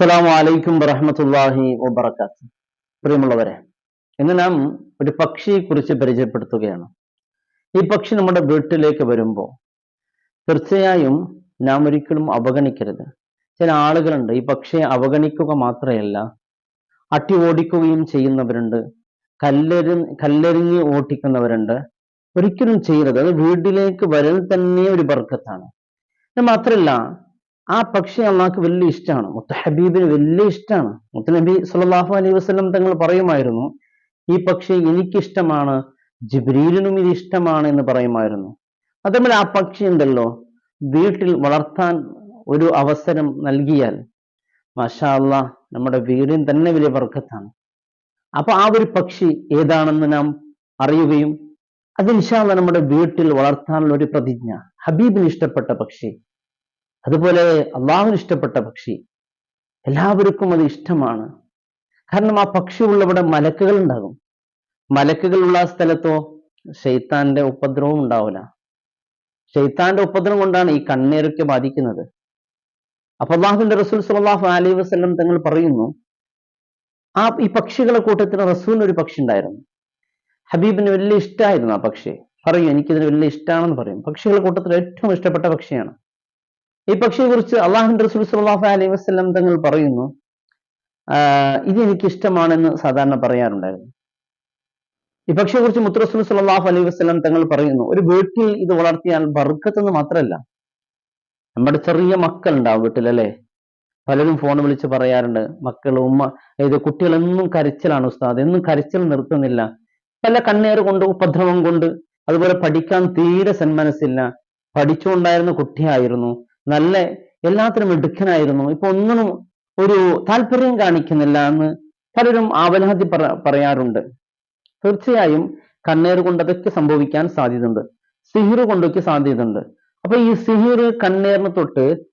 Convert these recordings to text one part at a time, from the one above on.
അസ്സലാമു അലൈക്കും വറഹമത്തല്ലാഹി വബർക്കാത്ത് പ്രിയമുള്ളവരെ ഇന്ന് നാം ഒരു പക്ഷിയെ കുറിച്ച് പരിചയപ്പെടുത്തുകയാണ്. ഈ പക്ഷി നമ്മുടെ വീട്ടിലേക്ക് വരുമ്പോൾ തീർച്ചയായും നാം ഒരിക്കലും അവഗണിക്കരുത്. ചില ആളുകളുണ്ട് ഈ പക്ഷിയെ അവഗണിക്കുക മാത്രമല്ല അട്ടി ഓടിക്കുകയും ചെയ്യുന്നവരുണ്ട് കല്ലെറി കല്ലെറിഞ്ഞ് ഓട്ടിക്കുന്നവരുണ്ട് ഒരിക്കലും ചെയ്യരുത്. അത് വീട്ടിലേക്ക് വരൽ തന്നെ ഒരു ബർക്കത്താണ്. മാത്രമല്ല ആ പക്ഷി അള്ളാഹ്ക്ക് വലിയ ഇഷ്ടമാണ് മുത്ത ഹബീബിന് വലിയ ഇഷ്ടമാണ് മുത്തനബി സല്ലല്ലാഹു അലൈഹി വസ്ലം തങ്ങൾ പറയുമായിരുന്നു ഈ പക്ഷി എനിക്കിഷ്ടമാണ് ജിബ്രീലിനും ഇത് ഇഷ്ടമാണ് എന്ന് പറയുമായിരുന്നു. അതേപോലെ ആ പക്ഷി ഉണ്ടല്ലോ വീട്ടിൽ വളർത്താൻ ഒരു അവസരം നൽകിയാൽ മാഷാ നമ്മുടെ വീടിന് തന്നെ വലിയ വർക്കത്താണ് അപ്പൊ ആ ഒരു പക്ഷി ഏതാണെന്ന് നാം അറിയുകയും അത് ഇൻഷാല്ല നമ്മുടെ വീട്ടിൽ വളർത്താനുള്ള ഒരു പ്രതിജ്ഞ. ഹബീബിന് ഇഷ്ടപ്പെട്ട പക്ഷി അതുപോലെ അള്ളാഹുവിന് ഇഷ്ടപ്പെട്ട പക്ഷി. എല്ലാവർക്കും അത് ഇഷ്ടമാണ്. കാരണം ആ പക്ഷി ഉള്ളവിടെ മലക്കുകൾ ഉണ്ടാകും. മലക്കുകൾ ഉള്ള സ്ഥലത്തോ ഷെയ്ത്താന്റെ ഉപദ്രവം ഉണ്ടാവില്ല ഷെയ്ത്താന്റെ ഉപദ്രവം കൊണ്ടാണ് ഈ കണ്ണീരൊക്കെ ബാധിക്കുന്നത്. അപ്പൊ അള്ളാഹുവിന്റെ റസൂൽ സലാഹു അലൈ വസ്ലം തങ്ങൾ പറയുന്നു ആ ഈ പക്ഷികളെ കൂട്ടത്തിന് റസൂലിന് ഒരു പക്ഷി ഉണ്ടായിരുന്നു. ഹബീബിന് വലിയ ഇഷ്ടമായിരുന്നു ആ പക്ഷി പറയും എനിക്കിതിന് വലിയ ഇഷ്ടമാണെന്ന് പറയും. പക്ഷികളെ കൂട്ടത്തിൽ ഏറ്റവും ഇഷ്ടപ്പെട്ട പക്ഷിയാണ്. ഈ പക്ഷിയെ കുറിച്ച് അള്ളാഹുന്റെ റസൂൽ സലാഹു അലൈഹി വസ്ലം തങ്ങൾ പറയുന്നു. ഇതെനിക്ക് ഇഷ്ടമാണെന്ന് സാധാരണ പറയാറുണ്ടായിരുന്നു. ഈ പക്ഷിയെ കുറിച്ച് മുത്തറസൂൽ സലാഹു അലൈഹി വസ്ലം തങ്ങൾ പറയുന്നു ഒരു വീട്ടിൽ ഇത് വളർത്തിയാൽ ബർക്കത്തെന്ന് മാത്രമല്ല നമ്മുടെ ചെറിയ മക്കൾ ഉണ്ടാവും വീട്ടിലല്ലേ? പലരും ഫോൺ വിളിച്ച് പറയാറുണ്ട് മക്കൾ ഉമ്മ ഇത് കുട്ടികളെന്നും കരച്ചിലാണ് ഉസ്താദ് എന്നും കരച്ചിൽ നിർത്തുന്നില്ല. പല കണ്ണേർ കൊണ്ട് ഉപദ്രവം കൊണ്ട് അതുപോലെ പഠിക്കാൻ തീരെ സന്മനസ്സില്ല. പഠിച്ചുകൊണ്ടായിരുന്ന കുട്ടിയായിരുന്നു നല്ല എല്ലാത്തിനും മിടുക്കനായിരുന്നു. ഇപ്പൊ ഒന്നിനും ഒരു താല്പര്യം കാണിക്കുന്നില്ല എന്ന് പലരും ആവലാതി പറ പറയാറുണ്ട്. തീർച്ചയായും കണ്ണേർ കൊണ്ട് അതൊക്കെ സംഭവിക്കാൻ സാധ്യതയുണ്ട്. സിഹിർ കൊണ്ടൊക്കെ സാധ്യതയുണ്ട്. അപ്പൊ ഈ സിഹിർ കണ്ണേറിന് തൊട്ട്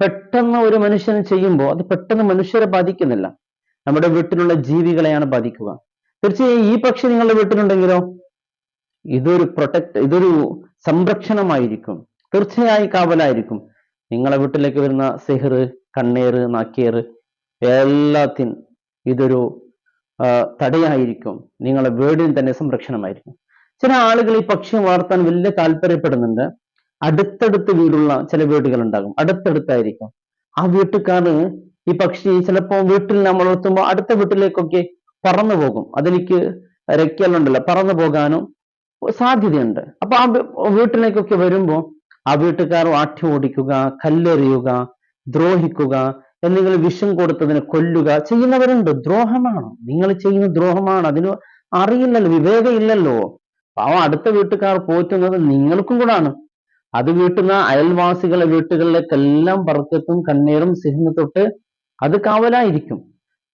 പെട്ടെന്ന് ഒരു മനുഷ്യന് ചെയ്യുമ്പോൾ അത് പെട്ടെന്ന് മനുഷ്യരെ ബാധിക്കുന്നില്ല. നമ്മുടെ വീട്ടിലുള്ള ജീവികളെയാണ് ബാധിക്കുക. തീർച്ചയായും ഈ പക്ഷി നിങ്ങളുടെ വീട്ടിലുണ്ടെങ്കിലോ? ഇതൊരു പ്രൊട്ടക്ട് ഇതൊരു സംരക്ഷണമായിരിക്കും. തീർച്ചയായും കാവലായിരിക്കും. നിങ്ങളെ വീട്ടിലേക്ക് വരുന്ന സെഹിർ കണ്ണേറ് നാക്കിയേറ് എല്ലാത്തിനും ഇതൊരു തടയായിരിക്കും. നിങ്ങളെ വീടിന് തന്നെ സംരക്ഷണമായിരിക്കും. ചില ആളുകൾ ഈ പക്ഷിയെ വളർത്താൻ വലിയ താല്പര്യപ്പെടുന്നുണ്ട്. അടുത്തടുത്ത് വീടുള്ള ചില വീടുകൾ ഉണ്ടാകും അടുത്തടുത്തായിരിക്കും. ആ വീട്ടുകാർ ഈ പക്ഷി ചിലപ്പോൾ വീട്ടിൽ നമ്മൾ വളർത്തുമ്പോൾ അടുത്ത വീട്ടിലേക്കൊക്കെ പറന്നു പോകും. അതെനിക്ക് രക്കലുണ്ടല്ലോ പറന്നു പോകാനും സാധ്യതയുണ്ട്. അപ്പൊ ആ വീട്ടിലേക്കൊക്കെ വരുമ്പോൾ ആ വീട്ടുകാർ ആട്ടി ഓടിക്കുക കല്ലെറിയുക ദ്രോഹിക്കുക എന്തെങ്കിലും വിഷം കൊടുത്തതിന് കൊല്ലുക ചെയ്യുന്നവരുണ്ട്. ദ്രോഹമാണ്. നിങ്ങൾ ചെയ്യുന്ന ദ്രോഹമാണ്. അതിന് അറിയില്ലല്ലോ വിവേകമില്ലല്ലോ. പാവം അടുത്ത വീട്ടുകാർ പോറ്റുന്നത് നിങ്ങൾക്കും കൂടാണ്. അത് വീട്ടുന്ന അയൽവാസികളെ വീട്ടുകളിലേക്കെല്ലാം പറക്കത്തും കണ്ണീരും സിഹ്ന തൊട്ട് അത് കാവലായിരിക്കും.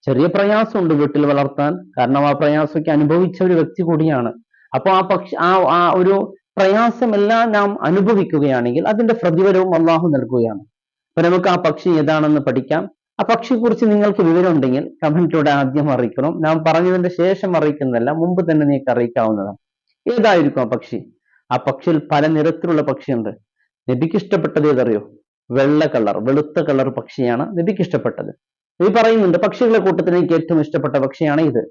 ചെറിയ പ്രയാസമുണ്ട് വീട്ടിൽ വളർത്താൻ. കാരണം ആ പ്രയാസമൊക്കെ അനുഭവിച്ച ഒരു വ്യക്തി കൂടിയാണ്. അപ്പൊ ആ പക്ഷി ആ ആ ഒരു പ്രയാസമെല്ലാം നാം അനുഭവിക്കുകയാണെങ്കിൽ അതിന്റെ പ്രതിഫലവും അള്ളാഹു നൽകുകയാണ്. അപ്പൊ നമുക്ക് ആ പക്ഷി ഏതാണെന്ന് പഠിക്കാം. ആ പക്ഷിയെ കുറിച്ച് നിങ്ങൾക്ക് വിവരമുണ്ടെങ്കിൽ കമന്റിലൂടെ ആദ്യം അറിയിക്കണം. നാം പറഞ്ഞതിന്റെ ശേഷം അറിയിക്കുന്നതല്ല മുമ്പ് തന്നെ നിങ്ങൾക്ക് അറിയിക്കാവുന്നതാണ്. ഏതായിരിക്കും ആ പക്ഷി? ആ പക്ഷിയിൽ പല നിറത്തിലുള്ള പക്ഷിയുണ്ട്. നബിക്ക് ഇഷ്ടപ്പെട്ടത് ഏതറിയോ? വെള്ള കളർ വെളുത്ത കളർ പക്ഷിയാണ് നബിക്ക് ഇഷ്ടപ്പെട്ടത്. ഈ പറയുന്നുണ്ട് പക്ഷികളുടെ കൂട്ടത്തിൽ എനിക്ക് ഏറ്റവും ഇഷ്ടപ്പെട്ട പക്ഷിയാണ് ഇത്.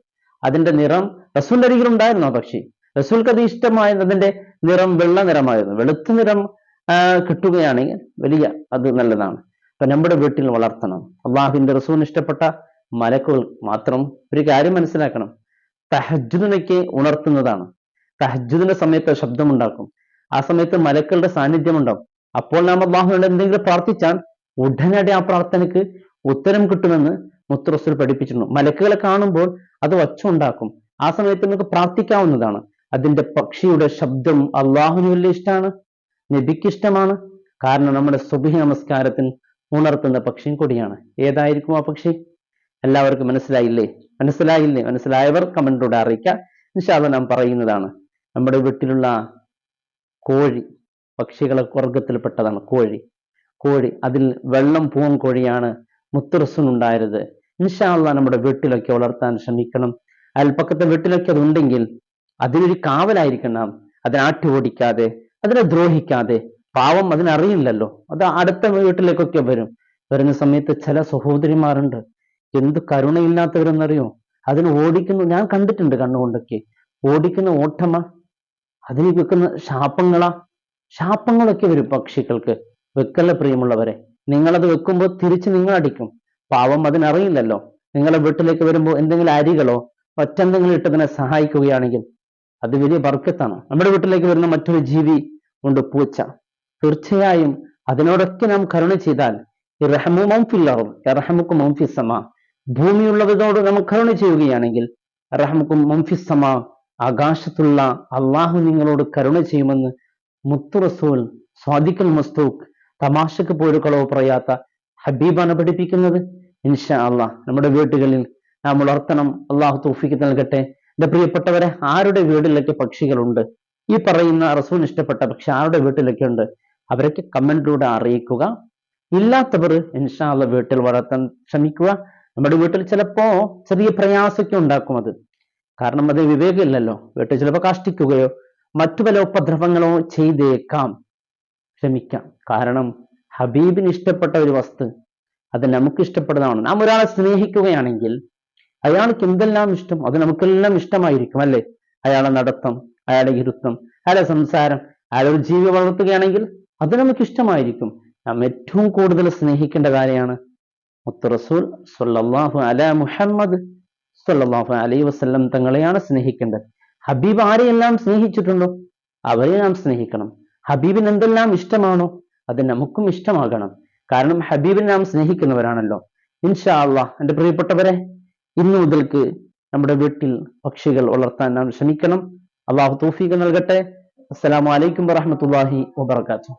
അതിന്റെ നിറം റസൂൽ അരികിലുണ്ടായിരുന്നു ആ പക്ഷി? റസൂൽക്ക് അത് ഇഷ്ടമായത് അതിന്റെ നിറം വെള്ള നിറമായിരുന്നു. വെളുത്ത നിറം കിട്ടുകയാണെങ്കിൽ വലിയ അത് നല്ലതാണ്. അപ്പൊ നമ്മുടെ വീട്ടിൽ വളർത്തണം. അള്ളാഹുവിന്റെ റസൂലിന് ഇഷ്ടപ്പെട്ട മലക്കുകൾ മാത്രം ഒരു കാര്യം മനസ്സിലാക്കണം. തഹജുദിനൊക്കെ ഉണർത്തുന്നതാണ്. തഹജുദിന്റെ സമയത്ത് ശബ്ദമുണ്ടാക്കും. ആ സമയത്ത് മലക്കളുടെ സാന്നിധ്യം ഉണ്ടാവും അപ്പോൾ നാം അള്ളാഹുവിനോട് എന്തെങ്കിലും പ്രാർത്ഥിച്ചാൽ ഉടനടി ആ പ്രാർത്ഥനയ്ക്ക് ഉത്തരം കിട്ടുമെന്ന് മുത്തറസൂൽ പഠിപ്പിച്ചിരുന്നു. മലക്കുകളെ കാണുമ്പോൾ അത് വച്ചുണ്ടാക്കും ആ സമയത്ത് നമുക്ക് പ്രാർത്ഥിക്കാവുന്നതാണ്. അതിന്റെ പക്ഷിയുടെ ശബ്ദം അള്ളാഹുവിന് വലിയ ഇഷ്ടമാണ് നബിക്ക് ഇഷ്ടമാണ്. കാരണം നമ്മുടെ സുബഹി നമസ്കാരത്തിന് ഉണർത്തുന്ന പക്ഷിയും കൂടിയാണ്. ഏതായിരിക്കും ആ പക്ഷി? എല്ലാവർക്കും മനസ്സിലായില്ലേ? മനസ്സിലായില്ലേ? മനസ്സിലായവർ കമന്റിലൂടെ അറിയിക്കുക നിശാദ നാം പറയുന്നതാണ് നമ്മുടെ വീട്ടിലുള്ള കോഴി പക്ഷികളെ വർഗത്തിൽപ്പെട്ടതാണ് കോഴി. കോഴി അതിൽ വെള്ളം പൂവൻ കോഴിയാണ് മുത്തുറസുൻ ഉണ്ടായത്. നമ്മുടെ വീട്ടിലൊക്കെ വളർത്താൻ ശ്രമിക്കണം. അയൽപ്പക്കത്തെ വീട്ടിലൊക്കെ അതുണ്ടെങ്കിൽ അതിനൊരു കാവലായിരിക്കണം അതിനെ ആട്ടി ഓടിക്കാതെ അതിനെ ദ്രോഹിക്കാതെ. പാവം അതിനറിയില്ലല്ലോ. അത് അടുത്ത വീട്ടിലേക്കൊക്കെ വരും. വരുന്ന സമയത്ത് ചില സഹോദരിമാരുണ്ട്. എന്ത് കരുണയില്ലാത്തവരെന്നറിയോ? അതിന് ഓടിക്കുന്നു ഞാൻ കണ്ടിട്ടുണ്ട് കണ്ണുകൊണ്ടൊക്കെ. ഓടിക്കുന്ന ഓട്ടമ അതിന് വെക്കുന്ന ശാപങ്ങളാ. ശാപങ്ങളൊക്കെ വരും പക്ഷികൾക്ക്. വെക്കല്ല പ്രിയമുള്ളവരെ? നിങ്ങളത് വെക്കുമ്പോൾ തിരിച്ച് നിങ്ങൾ അടിക്കും പാവം അതിനറിയില്ലല്ലോ. നിങ്ങളെ വീട്ടിലേക്ക് വരുമ്പോൾ എന്തെങ്കിലും അരികളോ മറ്റെന്തെങ്കിലും ഇട്ടതിനെ സഹായിക്കുകയാണെങ്കിൽ അത് വലിയ ബർക്കത്താണ്. നമ്മുടെ വീട്ടിലേക്ക് വരുന്ന മറ്റൊരു ജീവി ഉണ്ട് പൂച്ച. തീർച്ചയായും അതിനോടൊക്കെ നാം കരുണ ചെയ്താൽ ഇറഹമു മൗഫില്ലറും ഇറഹമുക്കും മൗഫിസമ ഭൂമിയുള്ളവരോട് നാം കരുണ ചെയ്യുകയാണെങ്കിൽ ആകാശത്തുള്ള അള്ളാഹു നിങ്ങളോട് കരുണ ചെയ്യുമെന്ന് മുത്തുറസൂൽ റസൂൽ മസ്തൂഖ് തമാശക്ക് കളവ് പറയാത്ത ഹബീബാണ് പഠിപ്പിക്കുന്നത്. ഇൻഷാ അള്ളാഹ് നമ്മുടെ വീട്ടുകളിൽ നാം വളർത്തണം. അള്ളാഹു തോഫിക്ക് നൽകട്ടെ. എന്റെ പ്രിയപ്പെട്ടവരെ ആരുടെ വീട്ടിലൊക്കെ പക്ഷികളുണ്ട്? ഈ പറയുന്ന റസൂൽ ഇഷ്ടപ്പെട്ട പക്ഷി ആരുടെ വീട്ടിലൊക്കെ ഉണ്ട്? അവരൊക്കെ കമന്റിലൂടെ അറിയിക്കുക. ഇല്ലാത്തവർ ഇൻഷാ അള്ള വീട്ടിൽ വളർത്താൻ ശ്രമിക്കുക. നമ്മുടെ വീട്ടിൽ ചിലപ്പോ ചെറിയ പ്രയാസമൊക്കെ ഉണ്ടാക്കും അത്. കാരണം അത് വിവേകമില്ലല്ലോ. വീട്ടിൽ ചിലപ്പോൾ കാഷ്ടിക്കുകയോ മറ്റു പല ഉപദ്രവങ്ങളോ ചെയ്തേക്കാം. ക്ഷമിക്കാം കാരണം ഹബീബിന് ഇഷ്ടപ്പെട്ട ഒരു വസ്തു അത് നമുക്ക് ഇഷ്ടപ്പെടുന്നതാണ്. നാം ഒരാളെ സ്നേഹിക്കുകയാണെങ്കിൽ അയാൾക്ക് എന്തെല്ലാം ഇഷ്ടം? അത് നമുക്കെല്ലാം ഇഷ്ടമായിരിക്കും അല്ലേ? അയാളെ നടത്തം അയാളെ ഇരുത്തം അയാളെ സംസാരം അയാളെ ഒരു ജീവി വളർത്തുകയാണെങ്കിൽ അത് നമുക്ക് ഇഷ്ടമായിരിക്കും. നാം ഏറ്റവും കൂടുതൽ സ്നേഹിക്കേണ്ട കാര്യമാണ് മുത്ത് റസൂൽ സല്ലല്ലാഹു അല മുഹമ്മദ് സൊല്ലാഹു അലൈഹി വസല്ലം തങ്ങളെയാണ് സ്നേഹിക്കേണ്ടത്. ഹബീബ് ആരെയെല്ലാം സ്നേഹിച്ചിട്ടുണ്ടോ? അവരെ നാം സ്നേഹിക്കണം. ഹബീബിന് എന്തെല്ലാം ഇഷ്ടമാണോ? അത് നമുക്കും ഇഷ്ടമാകണം. കാരണം ഹബീബിനെ നാം സ്നേഹിക്കുന്നവരാണല്ലോ. ഇൻഷാ അള്ളാഹ്. എന്റെ പ്രിയപ്പെട്ടവരെ ഇന്നു മുതൽക്ക് നമ്മുടെ വീട്ടിൽ പക്ഷികൾ വളർത്താൻ നാം ശ്രമിക്കണം. അള്ളാഹു തൗഫീഖ് നൽകട്ടെ. അസ്സലാമു അലൈക്കും വറഹ്മത്തുള്ളാഹി വബറകാതുഹു.